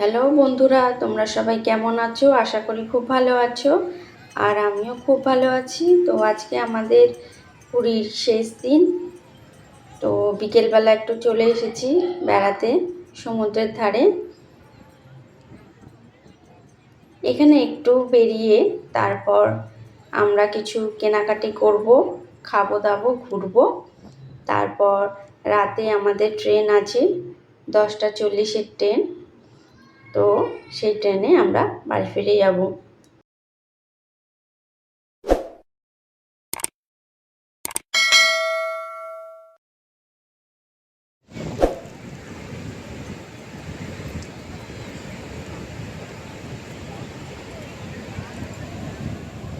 Hello বন্ধুরা, তোমরা সবাই কেমন আছো? আশা করি খুব ভালো আছো। আর আমিও খুব ভালো আছি। তো আজকে আমাদের পুরীর শেষ দিন। তো বিকেলবেলা একটু চলে এসেছি বেড়াতে, সমুদ্রের ধারে। এখানে একটু বেরিয়ে তারপর আমরা কিছু কেনাকাটি করব খাব দাবো ঘুরবো। তারপর রাতে আমাদের ট্রেন আছে, দশটা চল্লিশের ট্রেন। তো সেই ট্রেনে আমরা বাড়ি ফিরে যাব।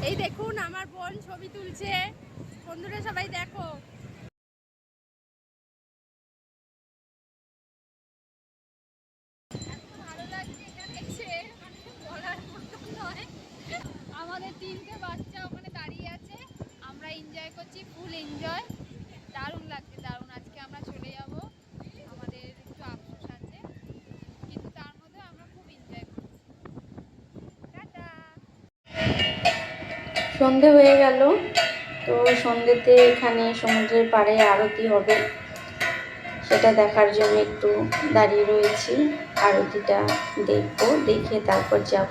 এই দেখুন, আমার বোন ছবি তুলছে। বন্ধুরা সবাই দেখো। বাচ্চা ওখানে দাঁড়িয়ে আছে। আমরা এনজয় করছি ফুল এনজয় দারুণ লাগছে, দারুণ। আজকে আমরা চলে যাব। আমাদের একটু আফসোস আছে। কিন্তু তার মধ্যে আমরা খুব এনজয় করছি। টাটা! সন্ধে হয়ে গেল। তো সন্ধেতে এখানে সমুদ্রের পাড়ে আরতি হবে। সেটা দেখার জন্য একটু দাঁড়িয়ে রয়েছি। আরতিটা দেখব, দেখে তারপর যাব।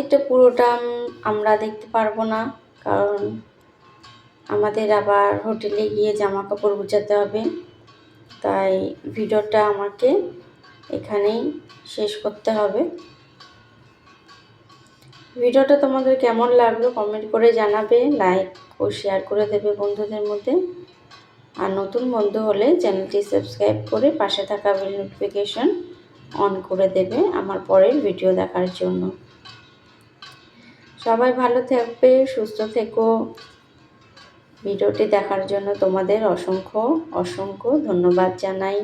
আরতিটা পুরোটা আমরা দেখতে পারব না, কারণ আমাদের আবার হোটেলে গিয়ে জামা কাপড় গুছাতে হবে। তাই ভিডিওটা আমাকে এখানেই শেষ করতে হবে। ভিডিওটা তোমাদের কেমন লাগল কমেন্ট করে জানাবে, লাইক ও শেয়ার করে দেবে বন্ধুদের মধ্যে। আর নতুন বন্ধু হলে চ্যানেলটি সাবস্ক্রাইব করে পাশে থাকা বেল নোটিফিকেশন অন করে দেবে আমার পরের ভিডিও দেখার জন্য। সবাই ভালো থাকবে সুস্থ থেকো। ভিডিওটি দেখার জন্য তোমাদের অসংখ্য অসংখ্য ধন্যবাদ জানাই।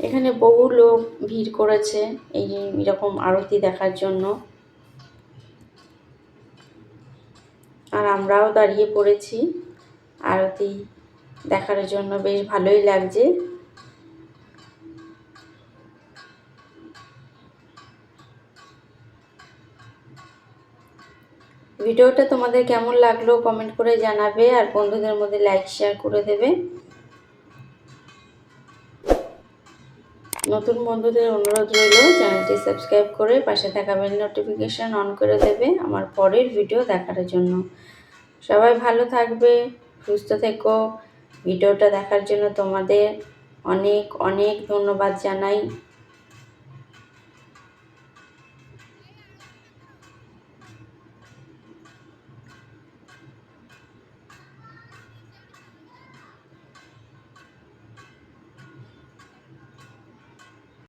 এখানে বহু লোক ভিড় করেছে এই এরকম আরতি দেখার জন্য। আর আমরাও দাঁড়িয়ে পড়েছি আরতি দেখার জন্য, বেশ ভালোই লাগছে। ভিডিওটা তোমাদের কেমন লাগল কমেন্ট করে জানাবে, আর বন্ধুদের মধ্যে লাইক শেয়ার করে দেবে। নতুন বন্ধুদের অনুরোধ রইল, চ্যানেলটি সাবস্ক্রাইব করে পাশে থাকা বেল নোটিফিকেশান অন করে দেবে আমার পরের ভিডিও দেখার জন্য। সবাই ভালো থাকবে, সুস্থ থেকো। ভিডিওটা দেখার জন্য তোমাদের অনেক অনেক ধন্যবাদ জানাই।